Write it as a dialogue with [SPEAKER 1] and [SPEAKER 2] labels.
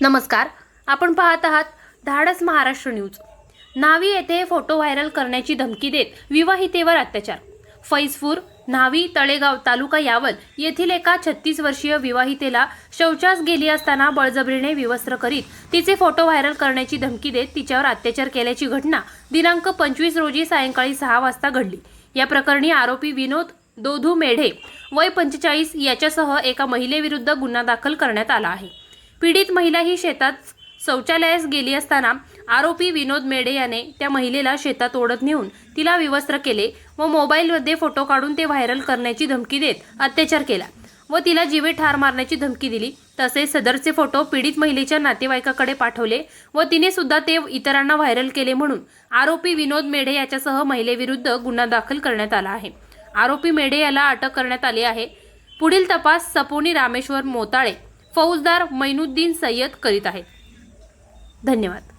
[SPEAKER 1] नमस्कार. आपण पाहत आहात धाडस महाराष्ट्र न्यूज. न्हावी येथे फोटो व्हायरल करण्याची धमकी देत विवाहितेवर अत्याचार. फैजपूर न्हावी तळेगाव तालुका यावल येथील एका छत्तीस वर्षीय विवाहितेला शौचास गेली असताना बळजबरीने विवस्त्र करीत तिचे फोटो व्हायरल करण्याची धमकी देत तिच्यावर अत्याचार केल्याची घटना दिनांक पंचवीस रोजी सायंकाळी सहा वाजता घडली. या प्रकरणी आरोपी विनोद दोधू मेढे वय पंचेचाळीस याच्यासह एका महिलेविरुद्ध गुन्हा दाखल करण्यात आला आहे. पीडित महिला ही शेतात शौचालयास गेली असताना आरोपी विनोद मेढे याने त्या महिलेला शेतात ओढत नेऊन तिला विवस्त्र केले व मोबाईलमध्ये फोटो काढून ते व्हायरल करण्याची धमकी देत अत्याचार केला व तिला जीवे ठार मारण्याची धमकी दिली. तसेच सदरचे फोटो पीडित महिलेच्या नातेवाईकाकडे पाठवले व तिने सुद्धा ते इतरांना व्हायरल केले म्हणून आरोपी विनोद मेढे याच्यासह महिलेविरुद्ध गुन्हा दाखल करण्यात आला आहे. आरोपी मेढे याला अटक करण्यात आली आहे. पुढील तपास सपोनी रामेश्वर मोताळे फौजदार मैनुद्दीन सय्यद करीत आहेत. धन्यवाद.